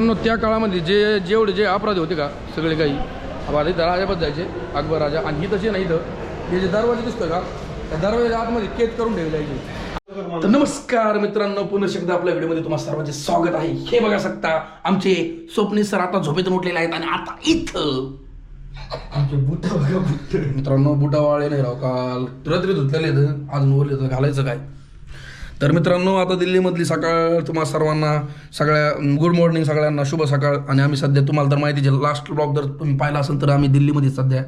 मित्रांनो त्या काळामध्ये जे जेवढे जे अपराधी होते का सगळे काही आता इथं राजापत जायचे अकबर राजा आणि ही तशी नाही इथं. हे जे दरवाजे दिसतोय का त्या दरवाजाच्या आतमध्ये केद करून ठेवले जायचे. तर नमस्कार मित्रांनो पुन्हा एकदा आपल्या व्हिडिओमध्ये तुम्हाला सर्वांचे स्वागत आहे. हे बघा शकता आमचे स्वप्नील सर आता झोपेतून उठलेले आहेत आणि आता इथं आमचे बुट बघा बुट. मित्रांनो बुटावाळे नाही राव काल रात्री धुतलेले अजून ओरले तर घालायचं काय? तर मित्रांनो आता दिल्लीमधली सकाळ तुम्हा सर्वांना सगळ्या गुड मॉर्निंग सगळ्यांना शुभ सकाळ. आणि आम्ही सध्या तुम्हाला तर माहिती आहे लास्ट ब्लॉग जर तुम्ही पाहिला असेल तर आम्ही दिल्लीमध्ये सध्या.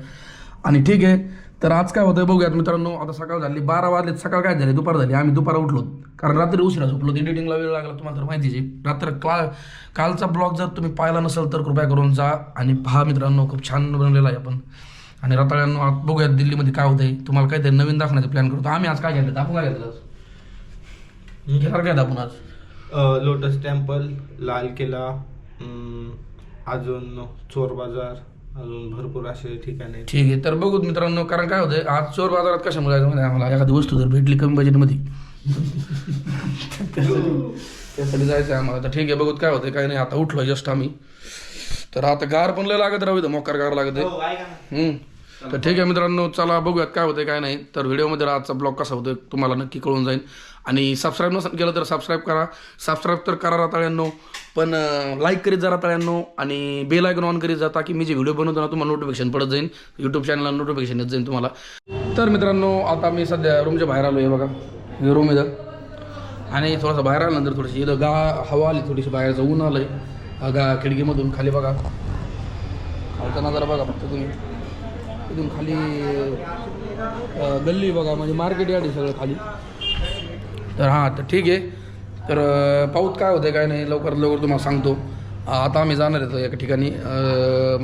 आणि ठीक आहे तर आज काय होतं बघूयात मित्रांनो. आता सकाळ झाली बारा वाजले सकाळ काय झाली? दुपार झाली. आम्ही दुपार उठलो कारण रात्री उशिरा झोपलो. एडिटिंगला वेळ लागला तुम्हाला तर माहितीच आहे. रात्र का कालचा ब्लॉग जर तुम्ही पाहिला नसेल तर कृपया करून जा. आणि पहा मित्रांनो खूप छान बनलेला आहे आपण. आणि रताळ्यांनो बघूयात दिल्लीमध्ये काय होतंय. तुम्हाला काहीतरी नवीन दाखवण्याचा प्लॅन करतो. आम्ही आज काय घेतलं? आपण काय घेतलं? काय आपण आज? लोटस टेम्पल लाल किल्ला अजून चोर बाजार अजून भरपूर असे ठिकाणे. ठीक आहे तर बघू मित्रांनो कारण काय होतंय आज चोर बाजारात कशामुळे जायचं आहे? आम्हाला एखादी वस्तू जर भेटली कमी बजेटमध्ये त्यासाठी जायचं आम्हाला. तर ठीक आहे बघूत काय होतंय काय नाही आता उठलो जस्ट आम्ही. तर आता गार पण लय लागत राहू मोकार गार लागत आहे. हम्म. तर ठीक आहे मित्रांनो चला बघूयात काय होतंय काय नाही. तर व्हिडिओमध्ये आजचा ब्लॉग कसा होतोय तुम्हाला नक्की कळून जाईल. आणि सबस्क्राईब नसेल केलं तर सबस्क्राईब करा. सबस्क्राईब तर करा राताळ्यांनो पण लाईक करीत जा राताळ्यांनो आणि बेल आयकॉन ऑन करीत जा ताकी मी जे व्हिडिओ बनवतो ना तुम्हाला नोटिफिकेशन पडत जाईल यूट्यूब चॅनलला नोटिफिकेशन येत जाईल तुम्हाला. तर मित्रांनो आता मी सध्या रूमच्या बाहेर आलो आहे बघा. हे रूम इथं. आणि थोडंसं बाहेर आल्यानंतर थोडीशी इथं गा हवा आली थोडीशी बाहेरचं ऊन आलं आहे गा खिडकीमधून खाली बघा. खालचा नजारा बघा फक्त तुम्ही. इथून खाली गल्ली बघा म्हणजे मार्केट यार्ड आहे सगळं खाली. तर हां तर ठीक आहे. तर पाऊत काय होतं काय नाही लवकरात लवकर तुम्हाला सांगतो. आता आम्ही जाणार येतो एका ठिकाणी.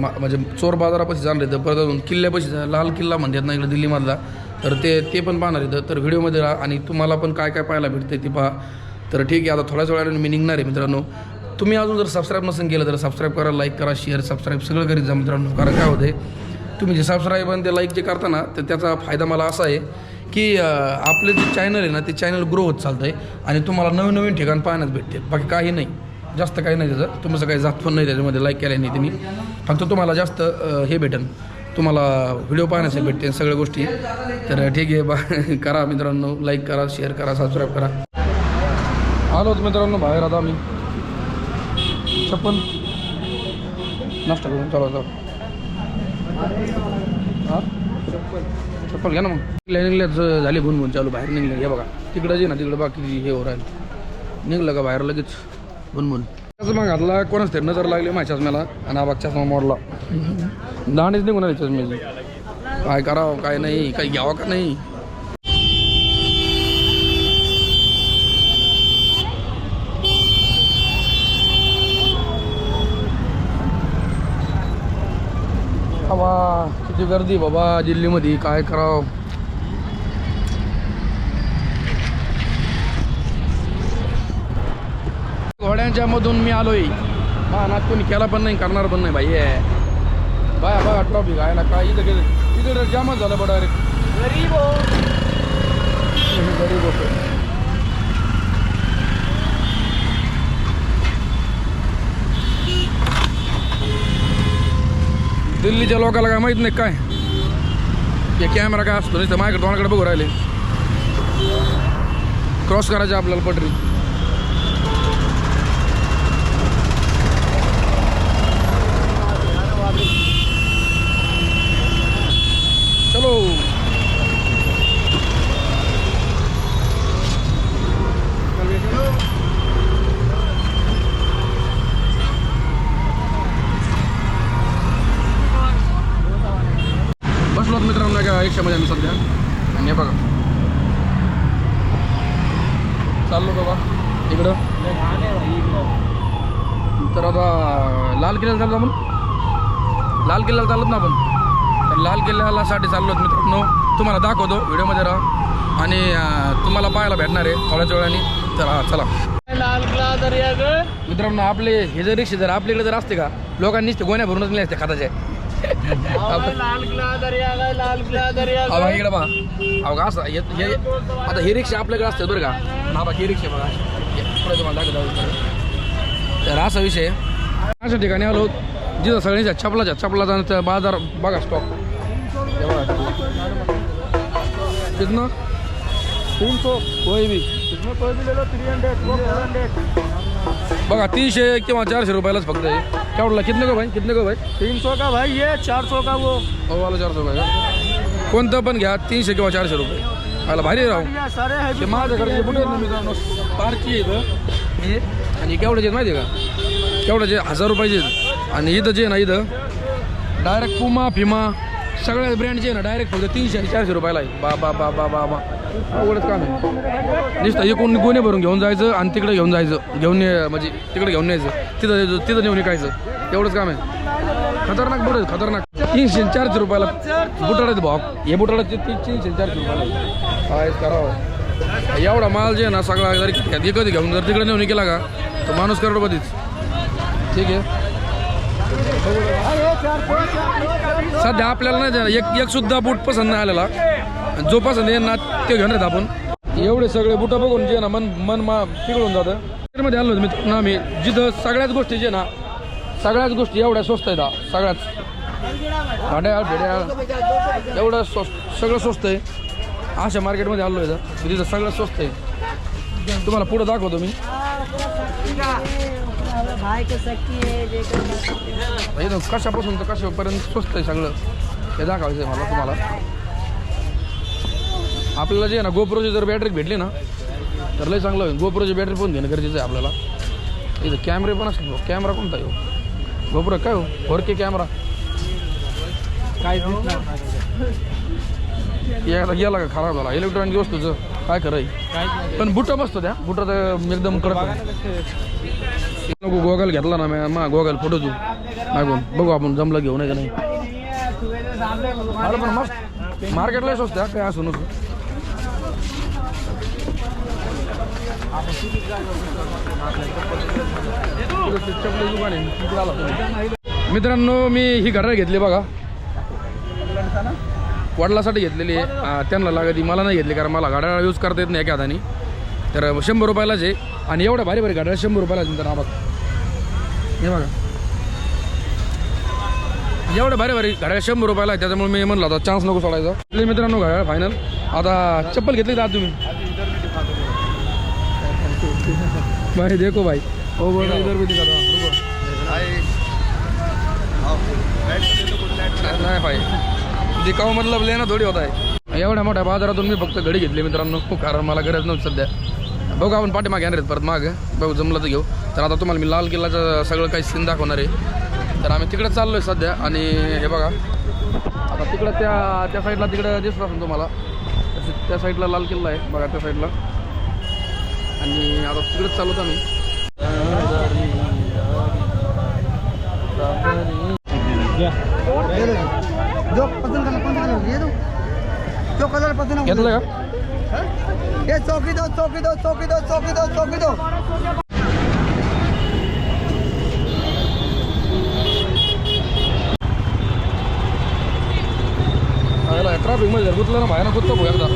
मा- म्हणजे चोर बाजारापाशी जाणार येतं परत अजून किल्ल्यापाशी लाल किल्ला म्हणतात ना इकडे दिल्लीमधला. तर ते ते पण पाहणार येतं तर व्हिडिओमध्ये राहा आणि तुम्हाला पण काय काय पाहायला भेटते ते पहा. तर ठीक आहे आता थोड्याच वेळाने मी निघणार आहे मित्रांनो. तुम्ही अजून जर सबस्क्राईब नसेल केलं तर सबस्क्राईब करा लाईक करा शेअर सबस्क्राईब सगळं करीत जा मित्रांनो. कारण काय होते तुम्ही जे सबस्क्राईब आणि ते लाईक जे करता ना तर त्याचा फायदा मला असा आहे की आपले जे चॅनल आहे ना ते चॅनल ग्रो होत चालतं आहे आणि तुम्हाला नवीन नवीन ठिकाण पाहण्यात भेटते. बाकी काही नाही. जास्त काही नाही त्याचं. तुमचं काही जात पण नाही त्याच्यामध्ये लाईक केलं नाही त्यांनी. फक्त तुम्हाला जास्त हे भेटेल तुम्हाला व्हिडिओ पाहण्यासाठी भेटते सगळ्या गोष्टी. तर ठीक आहे बा करा मित्रांनो. लाईक करा शेअर करा सबस्क्राईब करा. आलोच मित्रांनो बाहेर आता आम्ही. चप्पल नाश्ता करून चालू चला चप्पल. घ्या ना मग. निघल्याच झाली भून भून चालू बाहेर निघले हे बघा तिकडं जे ना तिकडं बाकी हे हो राहिलं. निघलं का बाहेर लगेच भून भून. त्याचं मग घातला कोणाच ते नजर लागली माझ्या चष्म्याला आणि आबाग चष्मा मोडला. दाणीच निघून आली चष्म्याची. काय करावं काय नाही काही घ्यावं का नाही बाबा किती गर्दी. बाबा दिल्लीमध्ये काय करावं? घोड्यांच्या मधून मी आलोय. नाच कोणी केला पण नाही करणार पण नाही भाई आहे बाय बघा ट्रॉफिक आहे ना काय? इथं गेलं. इकडे जामच झालं बडा गरीब गरीब होतो. दिल्लीच्या लोकांना काय माहीत नाही काय. हे कॅमेरा काय असतो नाही तर माझ्याकडे तोंडाकडे बघू राहिले. क्रॉस करायचे आपल्याला पटरी चलो बसलोत मित्रांनो एका रिक्षामध्ये आम्ही सध्या? आणि हे बघा. चाललो बाबा. इकडं. तर आता लाल किल्ल्याला चाललो आपण. लाल किल्ल्याला चालत ना आपण. तर लाल किल्ल्याला साठी चाललो आहोत मित्रांनो. तुम्हाला दाखवतो. व्हिडिओमध्ये राहा. आणि तुम्हाला पाहायला भेटणार आहे थोड्याच वेळाने. तर हा चला. लाल किल्ला मित्रांनो आपले हे जर रिक्षे जर आपल्याकडे जर असते का लोकांनी गोण्या भरूनच नाही असते खाताचे. लाल किल्ला दर्यागड लाल किल्ला दर्यागड अहो इकडे बघा अहो का असं? हे हे- आता ही रिक्षा आपल्याकडे असते बरं का. हा बघा ही रिक्षा बघा. हे पुढे तुम्हाला दाखवतो तर असा विषय आहे. अशा ठिकाणी आलो. जिथं सगळ्यांच्या चपलाच्या चपलाचा आणि त्या बाजार बघा स्टॉक कितना तीन सौ कोई भी इसमें कोई भी ले लो थ्री हंड्रेड फोर हंड्रेड बघा तीनशे किंवा चारशे रुपयालाच फक्त आहे. केवढला? कितने को भाई? कितने को भाई? तीन सौ का भाई? ये चार सौ का वो. हो वाला चारशे रुपये का? कोणतं पण घ्या तीनशे किंवा चारशे रुपये. आला भारी राहू है माझ्याकडे ना मित्रांनो इथं हे. आणि केवढ्याचे माहिती आहे का? केवढ्याचे हजार रुपयाचे आणि इथं जे ना इथं डायरेक्ट पुमा फिमा सगळ्या ब्रँडचे ना डायरेक्ट फक्त तीनशे आणि चारशे रुपयाला आहे. बा बा बा बा बा. बा अवघडच काम आहे. नुसतं एकूण गोणे भरून घेऊन जायचं आणि तिकडे घेऊन जायचं. घेऊन ये- म्हणजे तिकडे घेऊन यायचं तिथं तिथं नेऊन विकायचं. एवढंच काम आहे. खतरनाक बुट खतरनाक. तीनशे चारशे रुपयाला बुटाड भाव. हे बुटाडाचे तीनशे चारशे रुपयाला करावं. एवढा माल जे ना सगळा जर कधी घेऊन जर तिकडे नेऊन केला का तर माणूस करोडपतीच. ठीक आहे? सध्या आपल्याला नाही एक एक सुद्धा बूट पसंत नाही आलेला. जो पसंत येईल ना ते घेऊन येत आपण. एवढे सगळे बुटं बघून जे ना मन मन मा पिघळून जातं. मध्ये आलो ना मी जिथं सगळ्याच गोष्टी जे ना सगळ्याच गोष्टी एवढ्या स्वस्त आहेत सगळ्याच. भाड्या भेड्या एवढं स्वस्त सगळं स्वस्त आहे. अशा मार्केटमध्ये आलो आहे तिथं सगळं स्वस्त आहे. तुम्हाला पुढं दाखवतो मी. कशापासून तर कशापर्यंत स्वस्त आहे सगळं? हे दाखवायचं आहे मला तुम्हाला. आपल्याला जे आहे ना गोप्रोची जर बॅटरी भेटली ना तर लय चांगलं होईल. गोप्रोची बॅटरी पण घेणं गरजेचं आहे आपल्याला. इथं कॅमेरे पण असतील कॅमेरा कोणता आहे हो? गोप्रो काय हो? फोर के कॅमेरा काय गेला का खराब झाला? इलेक्ट्रॉनिक वस्तूचं. काय खरं पण बुटा मस्त त्या बुटा तर एकदम कडक नको गोगल घेतला ना मी. मा गोगल फोटो तू. मागून. बघू आपण जमलं घेऊ नाही का नाही. अरे पण मस्त. मार्केटला स्वस्त काय असू नको चपली दुकान आहे तिकडे आला तुम्ही. मित्रांनो मी ही घड्याळ घेतली बघा. वडिलासाठी घेतलेली आहे. त्यांना लागत मला नाही घेतली कारण मला घड्याळ यूज करता येत नाही एका हाताने. तर शंभर रुपयालाच आहे. आणि एवढ्या भारी भारी गाड्या शंभर रुपयाला आहेत मित्रांनो नावात हे बघा. एवढ्या भारी भारी गाड्या शंभर रुपयाला आहे. त्याच्यामुळे मी म्हणलं होता चान्स नको सोडायचा. मित्रांनो गाड्या फायनल आता चप्पल घेतली का तुम्ही? भाई देखो भाई. हो बोल इधर भी दिखा नाही भाई. दिखाव मतलब लेना थोडी होत आहे एवढ्या मोठ्या बाजारातून मी फक्त घडी घेतली मित्रांनो कारण मला गरज नव्हती सध्या. बघू आपण पाठीमागे येणार आहेत परत माग. बघू जमलं तर घेऊ. तर आता तुम्हाला मी लाल किल्ल्याचं सगळं काही सीन दाखवणार आहे. तर आम्ही तिकडे चाललो आहे सध्या आणि हे बघा. आता तिकडं त्या त्या साईडला तिकडं दिसत असेल तुम्हाला. त्या साईडला लाल किल्ला आहे बघा त्या साईडला. आणि आता तिकडेच चालवत आम्ही. जो पसंद जो कलर पसंद घेतलं का? ये चौकी दो चौकी दो चौकी दो चौकी दो चौकी दो ट्रॅफिकमध्ये गुतलं ना ना गुततो भाऊ एकदा.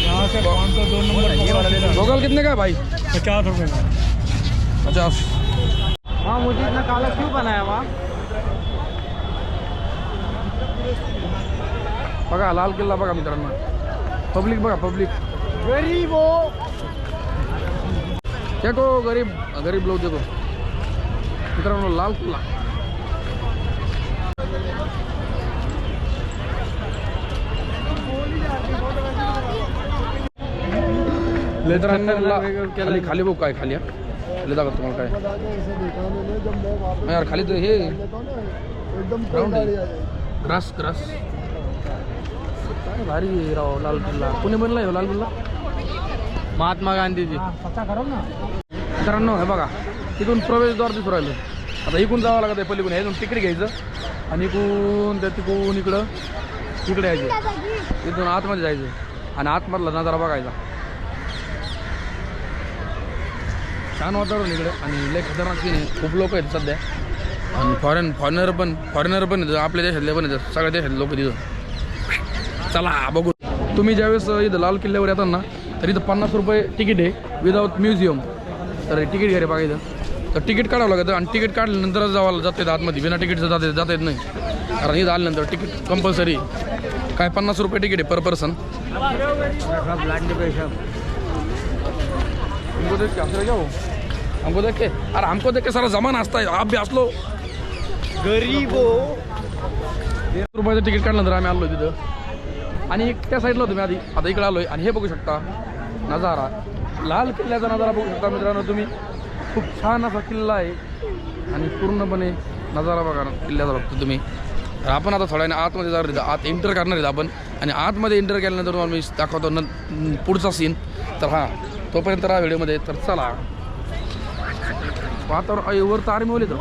यहाँ से पाँच सौ दो नंबर ये वाला ले लो गोगल कितने का भाई? पचास. रुपये पचास हाँ मुझे इतना काला क्यों बनाया वहाँ बघा लाल किल्ला बघा मित्रांनो. पब्लिक बघा पब्लिक गरीब हो. देखो गरीब गरीब लोक देखो. मित्रांनो लाल किल्ला मित्रांनो ला- खाली खाली बघ काय खाली. खाली दाखवतो तुम्हाला काय यार खाली तर हे ग्रास ग्रास काय भारी राव लाल किल्ला. कोणी बनला आहे हो लाल किल्ला? महात्मा गांधी जी मित्रांनो हे बघा तिथून प्रवेशद्वार दिसून राहिलं. आता इकडून जावं लागत आहे पलीकडून. इथून तिकडे घ्यायचं आणि इकडून त्या तिकडून इकडं इकडे यायचं. इथून आतमध्ये जायचं. आणि आतमधला नजारा बघायचा. छान वातावरण इकडे. आणि लय खतरनाक सीन आहे. खूप लोक आहेत सध्या. आणि फॉरेन फॉरेनर पण फॉरेनर पण आहेत. आपल्या देशातले पण आहेत. सगळ्या देशातले लोक तिथं. चला बघू. तुम्ही ज्यावेळेस इथं लाल किल्ल्यावर येतात ना तर इथं पन्नास रुपये तिकीट आहे विदाऊट म्युझियम तर तिकीट घ्या रे बघा इथं. तर तिकीट काढावं लागतं. आणि तिकीट काढल्यानंतरच जावं जाता येतं आतमध्ये. बिना तिकीटचं जाता जाता येत नाही. कारण इथं आल्यानंतर तिकीट कंपल्सरी काय पन्नास रुपये तिकीट आहे पर पर्सन वो हमको देख के अरे हमको देख के सारा जमाना हंसता है। आप भी हंस लो। गरीबो तीस रुपयाचं तिकीट काढल्यानंतर आम्ही आलो तिथं. आणि त्या साईडला होतो मी आधी. आता इकडे आलोय आणि हे बघू शकता. नजारा. लाल किल्ल्याचा नजारा बघू शकता मित्रांनो तुम्ही. खूप छान असा किल्ला आहे. आणि पूर्णपणे नजारा बघा ना किल्ल्याचा बघतो तुम्ही. तर आपण आता थोड्याने आतमध्ये जाणार आहेत आत एंटर करणार आहेत आपण. आणि आतमध्ये एंटर केल्यानंतर तुम्हाला मी दाखवतो न पुढचा सीन तर हां तोपर्यंत राहा व्हिडिओमध्ये तर चला. वातावरण अय, वर तर आर्मीवाले तर.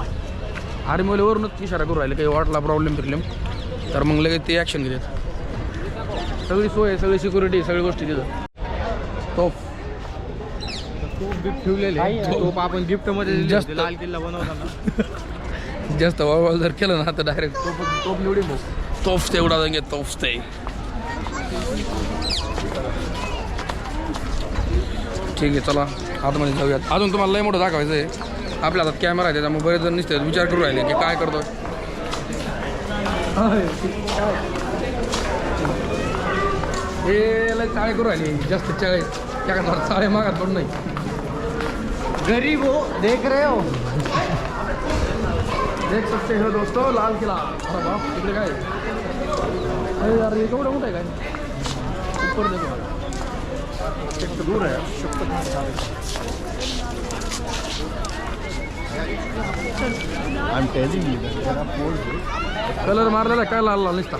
आर्मीवाल्यावरूनच इशारा करू राहिले काही वाटला प्रॉब्लेम प्रॉब्लेम तर मग लगेच ते ॲक्शन घेतात. सगळी सोय आहे सगळी सिक्युरिटी सगळी गोष्टी तिथं. तोफ गिफ्ट ठेवलेले. तोप आपण गिफ्टमध्ये दिली जास्त- लाल किल्ला बनवताना. जास्त वळवळ जर केलं ना तर डायरेक्ट तोफ तोफ निवडी भाऊ तोफ ते उडा देंगे तोफ ते ठीक आहे चला. आतमध्ये जाऊयात. अजून तुम्हाला लय मोठं दाखवायचं आहे आपल्या हातात कॅमेरा आहे त्याच्यामुळे बरेच जण निसते विचार करू राहिले की काय करतोय. हे लय चाळे करू राहिले जास्त चाळे. त्या का चाळे मागात पण नाही. गरीबो देख रहे हो. देख सकते हो दोस्तों लाल किला. अरे बाप इकडे काय? अरे यार हे केवढं मोठं आहे काय? ऊपर देखो I'm telling you एक तर दूर आहे कलर मारलेला काय लाल लाल निसता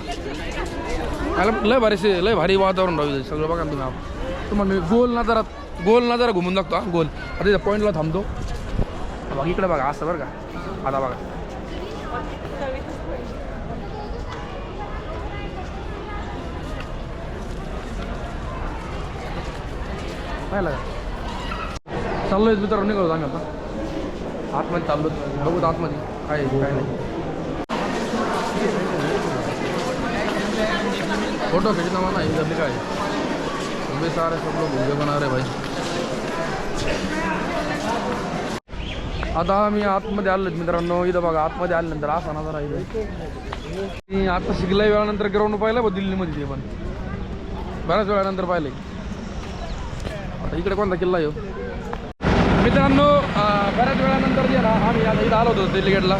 मला लय भारी से लय भारी वातावरण राहू सगळं बघा तुम्ही आप- तुम्हाला मी गोल नजारात गोल नजारा घुमून लागतो हा, गोल. आता इथं पॉईंटला थांबतो. बघा इकडे बघा असं बरं का? आता बघा. पाहिलं का? चाललोय मित्रांनो निघालो आम्ही आता. आतमध्ये चाललो बघूत आतमध्ये काय काय नाही. फोटो खींचना मला इधर लिखा है सारे सब लोग वीडियो बना रहे भाई. आता मी आतमध्ये आलो मित्रांनो. इथं बघा आतमध्ये आल्यानंतर असा जरा इथं. मी आता शिकल्या वेळानंतर ग्राउंड पाहिलं बघ दिल्लीमध्ये ते पण. बऱ्याच वेळानंतर पाहिलंय. आता इकडे कोणता किल्ला येऊ हो? मित्रांनो बऱ्याच वेळानंतर जे ना आम्ही आता इथं आलो होतो दिल्ली गेटला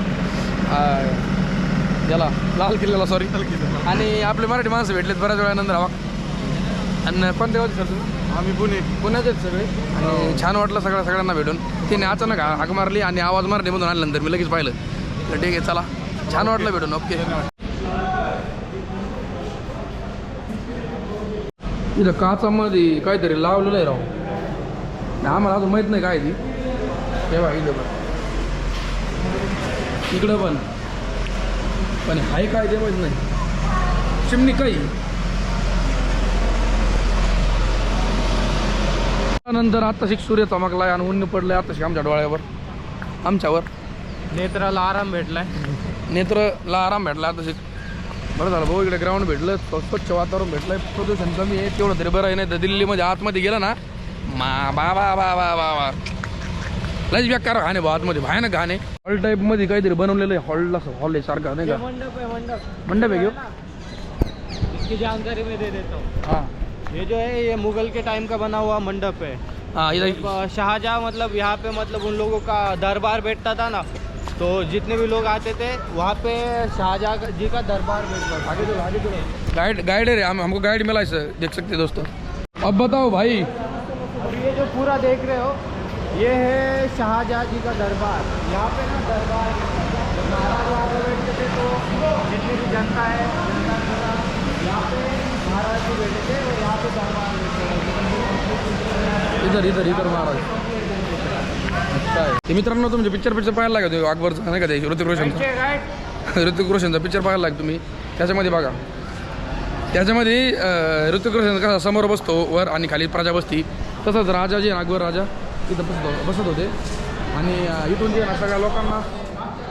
याला लाल किल्ल्याला सॉरी आणि आपले मराठी माणसं भेटलेत बऱ्याच वेळानंतर हवा आणि कोणत्या गावचे सर आम्ही पुणे. पुण्याचेच सगळे. आणि छान वाटलं सगळ्या सगळ्यांना भेटून. तिने अचानक हा- हाक मारली आणि आवाज मराठीमधून आल्यानंतर मी लगेच पाहिलं. तर ठीक आहे चला. छान वाटलं भेटून ओके. इथं काचामध्ये काहीतरी लावलेलं आहे राव. आम्हाला अजून माहीत नाही काय ती. तेव्हा इथं पण इकडं पण. पण हाय काय ते माहीत नाही. चिमणी काही नंतर आत्ताशी सूर्य चमकलाय आणि ऊन पडलंय आत्ताशी आमच्या डोळ्यावर. आमच्यावर. नेत्राला आराम भेटलाय. नेत्रला आराम भेटला आताशी. बरं झालं भाऊ इकडे ग्राउंड भेटलं स्व- स्वच्छ वातावरण भेटलंय प्रदूषण कमी आहे तेवढं तरी बरं आहे नाही तर दिल्लीमध्ये आतमध्ये गेलं ना. मा बा बा बा बा बा बा. लयच बेकार घाणे बा आतमध्ये भयानक घाणे हॉल टाईपमध्ये काहीतरी बनवलेलं आहे हॉलला हॉल आहे सारखं नाही का? मंडप है मंडप. मंडप आहे घेऊ इसकी जानकारी मैं दे देता हूँ। हाँ. ये जो है ये मुगल के टाइम का बना हुआ मंडप है। हाँ इथं जब शाहजहाँ मतलब यहाँ पे मतलब उन लोगों का दरबार बैठता था ना तो जितने भी लोग आते थे वहाँ पे शाहजहाँ जी का दरबार बैठता था। आगे चलो आगे चलो। गाइड गाइडर है हम हमको गाइड मिला है सर देख सकते दोस्तों। अब बताओ भाई। अब ये जो पूरा देख रहे हो ये है शाहजहाँ जी का दरबार। यहाँ पे ना दरबार महाराज पे बैठते थे तो जितनी भी जनता है जनता यहाँ पे महाराज जी बैठे थे और यहाँ पे दरबार इधर इधर इधर महाराज। ते मित्रांनो तुमचे पिक्चर पिक्चर पाहायला लागत अकबरचा नाही का ते? ऋतिक रोशनचा ऋतिक रोशनचा पिक्चर पाहायला लागतो तुम्ही. त्याच्यामध्ये बघा. त्याच्यामध्ये ऋतिक रोशन कसा समोर बसतो वर आणि खाली प्रजा बसती. तसंच राजा जे अकबर राजा. तिथं बसत बसत होते. आणि इथून जे ना सगळ्या लोकांना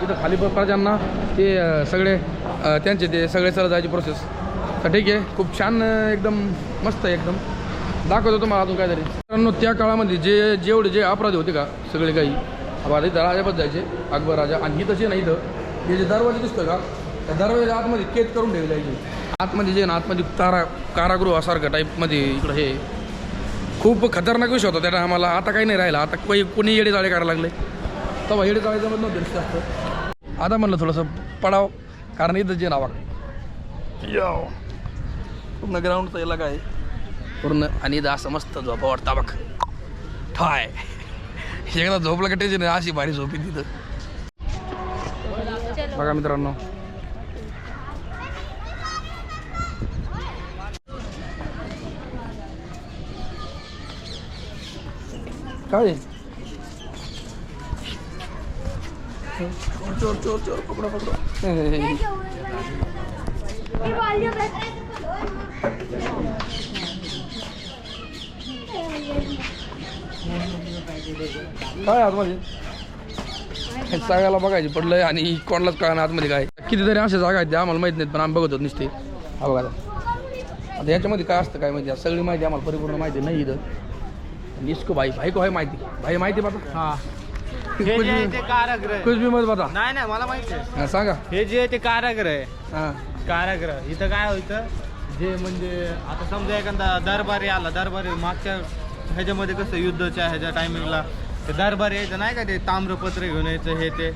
इथं खाली प्रजांना ते सगळे त्यांचे ते सगळे चला जायची प्रोसेस तर ठीक आहे खूप छान एकदम मस्त आहे एकदम. दाखवतो तुम्हाला अजून काहीतरी. मित्रांनो त्या काळामध्ये जे जेवढे जे अपराधी होते का सगळे काही आता इथं राजापत जायचे अकबर राजा आणि ही तशी नाही इथं. हे जे दरवाजे दिसतो का त्या दरवाजाच्या आतमध्ये केत करून ठेवली जायचे. आतमध्ये जे ना आतमध्ये तारा कारागृहासारखं टाईपमध्ये इकडं हे. खूप खतरनाक विषय होता त्या टायमाला आता काही नाही राहिला. आता कोणी कोणी येडे जाळे करायला लागले. तेव्हा येडे जाळे जमत नव्हते जास्त आता म्हणलं थोडंसं पडाव कारण इथं जे नावा. पूर्ण ग्राउंडचा याला काय? पूर्ण आणि इथं असं मस्त झोपा वाटता. बघ. ठाय. एकदा झोपलं का टेन्शन अशी भारी झोपी तिथं. बघा मित्रांनो. काय? चोर चोर चोर पकडा पकडा. काय आतमध्ये हे सांगायला बघायची पडलंय आणि कोणालाच कळणार आतमध्ये काय कितीतरी अशा जागा आहेत त्या आम्हाला माहीत नाहीत पण आम्ही बघत होत नुसते हा बघा आता. याच्यामध्ये काय असतं काय माहिती आहे? सगळी माहिती आम्हाला परिपूर्ण माहिती नाही इथं इसको भाई भाई को आहे माहिती? भाई माहिती बता हा। हे जे आहे ते कारागृह। कुछ भी मत बता। नाही नाही मला माहिती आहे. हा, सांगा. हे जे आहे ते कारागृह. आहे हा. कारागृह. इथं काय होतं जे म्हणजे आता समजा एखादा दरबारी आला दरबारी मागच्या ह्याच्यामध्ये कसं युद्धाच्या ह्याच्या टायमिंगला ते दरबारी यायचं नाही का ते ताम्रपत्र घेऊन यायचं हे ते?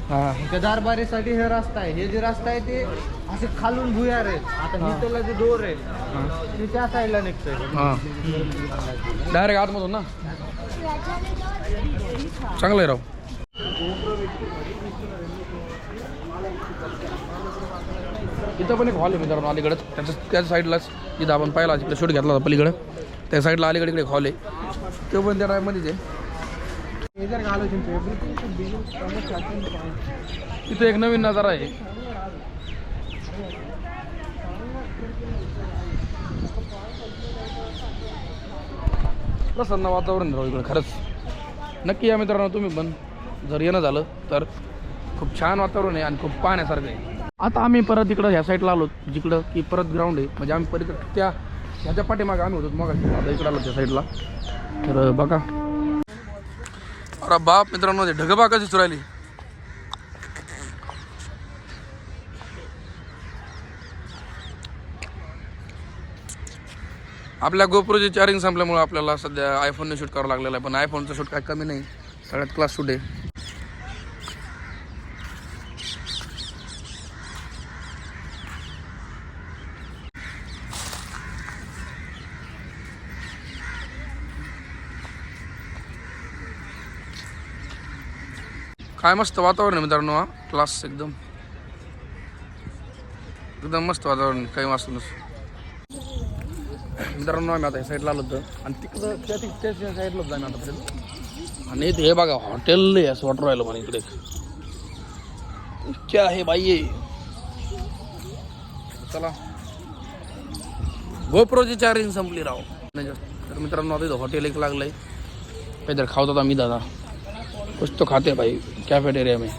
त्या दरबारीसाठी हे रस्ता आहे. हे जे रस्ता आहे ते असे खालून भुयार आहेत आता हिथला जे दोर आहे ते त्या साईडला निघतंय. हा. डायरेक्ट आतमधून ना? चांगलं आहे राव. इथं पण एक हॉल आहे मित्रांनो अलीकडंच. त्याच्या त्या साईडलाच इथं आपण पाहिला तिकडे शूट घेतला होता पलीकडं. त्या साईडला अलीकडे इकडे हॉल आहे. तो पण त्या टायमध्येच आहे. इथं एक नवीन नजारा आहे. प्रसन्न वातावरण राहू इकडं खरंच. नक्की या मित्रांनो तुम्ही पण जर येणं झालं तर खूप छान वातावरण आहे आणि खूप पाहण्यासारखं आहे. आता आम्ही परत इकडं ह्या साईडला आलो जिकडं की परत ग्राउंड आहे. म्हणजे आम्ही परत त्या ह्याच्या पाठीमागे आम्ही होतो मग आता इकडं आलो त्या साईडला तर बघा. अरे बाप मित्रांनो ते ढगबा कशी चुरायली आपल्या गोप्रोचे चार्जिंग संपल्यामुळे आपल्याला सध्या आयफोनने शूट करावं लागलेलं आहे पण आयफोनचं शूट काय कमी नाही. सगळ्यात क्लास शूट आहे. काय मस्त वातावरण आहे मित्रांनो हा. क्लास एकदम. एकदम मस्त वातावरण काही वाचून मित्रांनो आम्ही आता ह्या साईडला आलो होतो. आणि तिकडं त्या ति- त्या साईडला जाईन आतापर्यंत आणि इथे हे बघा हॉटेल आहे असं वॉटर राहिलं मला इकडे. क्या आहे बाई चला. गोप्रोची चार्जिंग संपली राव. नाही तर मित्रांनो आता इथं हॉटेल एक लागलंय. काहीतरी खावतात आम्ही दादा. कुछ तो खाते भाई। कैफेटेरिया में।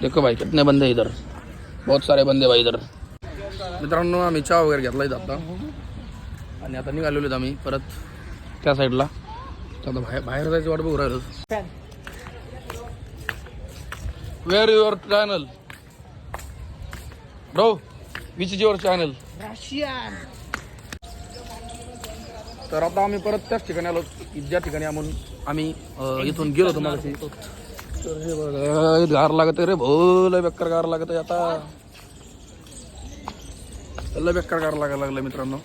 देखो भाई कितने बंदे इधर। बहुत सारे बंदे भाई इधर। मित्रांनो आम्ही चहा वगैरे घेतला इथं आता. आणि आता निघालेलो आहेत आम्ही परत त्या साईडला तर आता बाहेर बाहेर जायचं वाट बघू राहिलो. Where your channel bro which is your channel Russian तर आता आम्ही परत त्याच ठिकाणी आलो. ज्या ठिकाणी आम्ही आम्ही अं, इथून गेलो होतो मगाशी तर हे बघा गार लागत रे भो लय बेकार गार लागत आहे आता. लय बेकार गार लागायला लागलं मित्रांनो.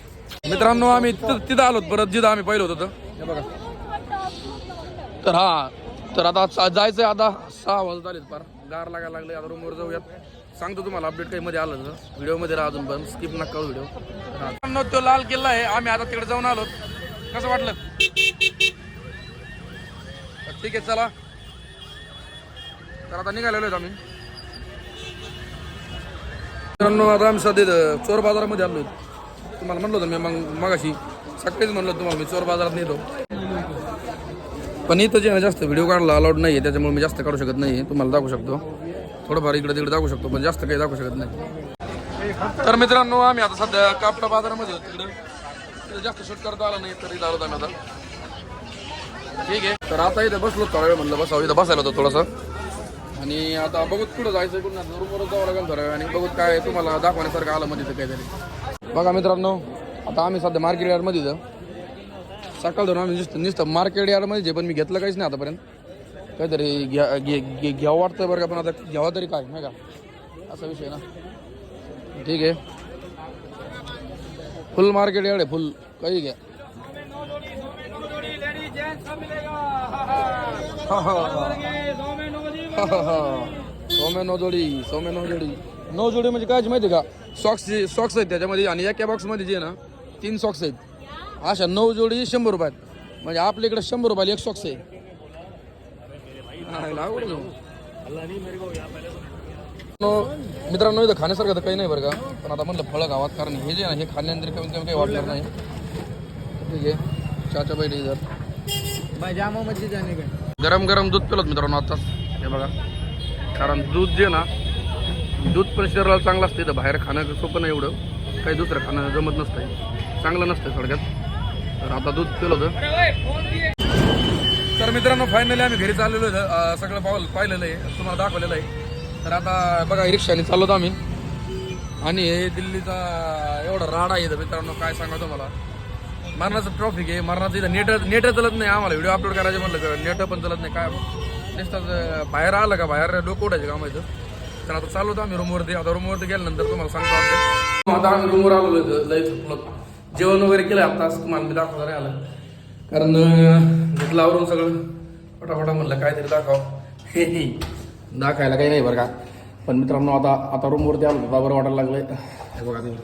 मित्रांनो आम्ही तिथं तिथं आलो परत. जिथं आम्ही पहिलं होतं तर. हे बघा. तर हा तर आता चा- जायचंय आता. सहा वाजत आलेत फार गार लागायला लागले आता रूमवर जाऊयात. सांगतो तुम्हाला अपडेट काही मध्ये आलं तर. व्हिडिओमध्ये राहा अजून पण. स्किप नका व्हिडिओ तो लाल किल्ला आहे. आम्ही आता तिकडे जाऊन आलो. कसं वाटलं? ठीक आहे चला. तर आता निघालेलो आहेत आम्ही. मित्रांनो आता आम्ही सध्या चोर बाजारामध्ये आलो तुम्हाला म्हणलं होतं मी मग मगाशी. सकाळीच म्हणलं तुम्हाला मी चोर बाजारात नेतो. पण इथं जे जास्त व्हिडिओ काढला अलाउड नाही आहे त्याच्यामुळे मी जास्त काढू शकत नाही तुम्हाला दाखवू शकतो. थोडंफार इकडे तिकडे दाखवू शकतो पण जास्त काही दाखवू शकत नाही. तर मित्रांनो आम्ही आता सध्या कापडा बाजारामध्ये होतो तिकडे. जास्त शूट करता आला नाही तरी आलो आम्ही आता. ठीक आहे. तर आता इथं बसलो थोडा वेळ म्हणलं बसावं. इथं बसायला होतं थोडंसं. आणि आता बघूत कुठं जायचं कुठं रूमवर जावं लागेल थोडा वेळ. आणि बघूत काय तुम्हाला दाखवण्यासारखं आलं मध्ये इथं काहीतरी. बघा मित्रांनो आता आम्ही सध्या मार्केट यार्डमध्ये इथं. सकाळ धरून आम्ही नुसतं नुसतं मार्केट यार्डमध्ये जे पण मी घेतलं काहीच नाही आतापर्यंत. काहीतरी घ्या घे घे घ्यावं वाटतं बरं का पण आता घ्यावा तरी काय नाही का? असा विषय ना. ठीक आहे. फुल मार्केट यार्ड आहे फुल काही घ्या. सौम्य नऊ जोडी सौम्य नऊ जोडी नऊ जोडी म्हणजे काय माहिती आहे का? सॉक्स सॉक्स आहेत त्याच्यामध्ये आणि एका बॉक्समध्ये जे आहे ना तीन सॉक्स आहेत. अशा नऊ जोडी शंभर रुपयात. म्हणजे आपल्या इकडे शंभर रुपयाला एक सॉक्स आहे. हा, मित्रांनो इथं खाण्यासारखं तर काही नाही बरं का. पण आता म्हणलं फळं गावात कारण हे जे आहे ना हे खाल्ल्यानंतर कमीत कमी काही वाटणार नाही. ठीक आहे. चाचा बैठी इधर भाई जामा मस्जिद गरम गरम दूध पिलो मित्रांनो आताच हे बघा. कारण दूध जे ना दूध पण शरीराला चांगलं असतं इथं. बाहेर खाणं सोपं नाही एवढं. काही दुसरं खाणं जमत नसतंय. चांगलं नसतंय थोडक्यात. तर आता दूध पिलं होतं तर मित्रांनो फायनली आम्ही घरी चाललेलो सगळं पावलं पाहिलेलं आहे. तुम्हाला दाखवलेलं आहे. तर आता बघा रिक्षाने चाललो आम्ही. आणि हे दिल्लीचा एवढा राडा आहे मित्रांनो. काय सांगा तुम्हाला? मरणाचं ट्रॉफिक आहे मरणाचं इथं नेट नेट चलत नाही आम्हाला. व्हिडिओ अपलोड करायचे म्हणलं तर नेट पण चलत नाही. काय? नुसतं बाहेर आलं का? बाहेर डोकं उठायचे कामायचं तर आता चालू होतो आम्ही रूमवरती आता रूमवरती गेल्यानंतर तुम्हाला सांगतो आता आम्ही रूमवर आलो इथं जेवण वगैरे केलं आता तुम्हाला मी दाखवणार आलं. कारण अं, घेतलं आवरून सगळं. फटाफटा म्हणलं काहीतरी दाखव. हे हे दाखायला काही नाही बरं का. पण मित्रांनो आता आता रूमवरती आलो बरं वाटायला लागलंय. हे बघा तुम्ही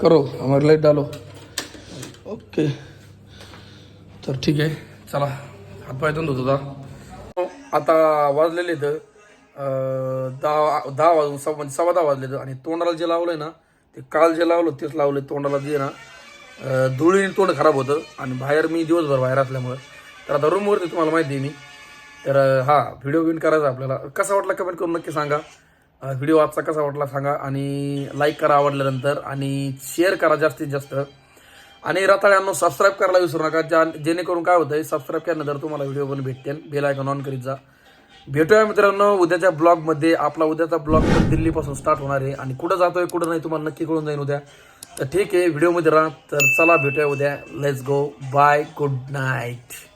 करो आम्हाला लाइट डालो. ओके. तर ठीक आहे चला. हातपाय धुवून धुत होता आता वाजलेले तर दहा दहा वाजून सव्वा म्हणजे सव्वा दहा वाजले आणि तोंडाला जे लावलंय ना ते काल जे लावलं तेच लावलं तोंडाला जे ना धुळीने तोंड खराब होतं आणि बाहेर मी दिवसभर बाहेर असल्यामुळं. तर आता रूमवरती तुम्हाला माहिती आहे मी. तर हा व्हिडिओ बिन करायचा आपल्याला. कसा वाटला कमेंट करून नक्की सांगा. व्हिडिओ आजचा कसा वाटला सांगा. आणि लाईक करा आवडल्यानंतर आणि शेअर करा जास्तीत जास्त. आणि रताळ्यांनो सबस्क्राईब करायला विसरू नका. ज्या जेणेकरून काय होतंय सबस्क्राईब केल्यानंतर तुम्हाला व्हिडिओ पण भेटते बेल आयकॉन ऑन करीत जा. भेटूया मित्रांनो उद्याच्या ब्लॉगमध्ये आपला उद्याचा ब्लॉग पण दिल्लीपासून स्टार्ट होणार आहे. आणि कुठं जातोय कुठं नाही तुम्हाला नक्की कळून जाईल उद्या. तर ठीक आहे व्हिडिओमध्ये राहा. तर चला भेटूया उद्या. Let's go bye good night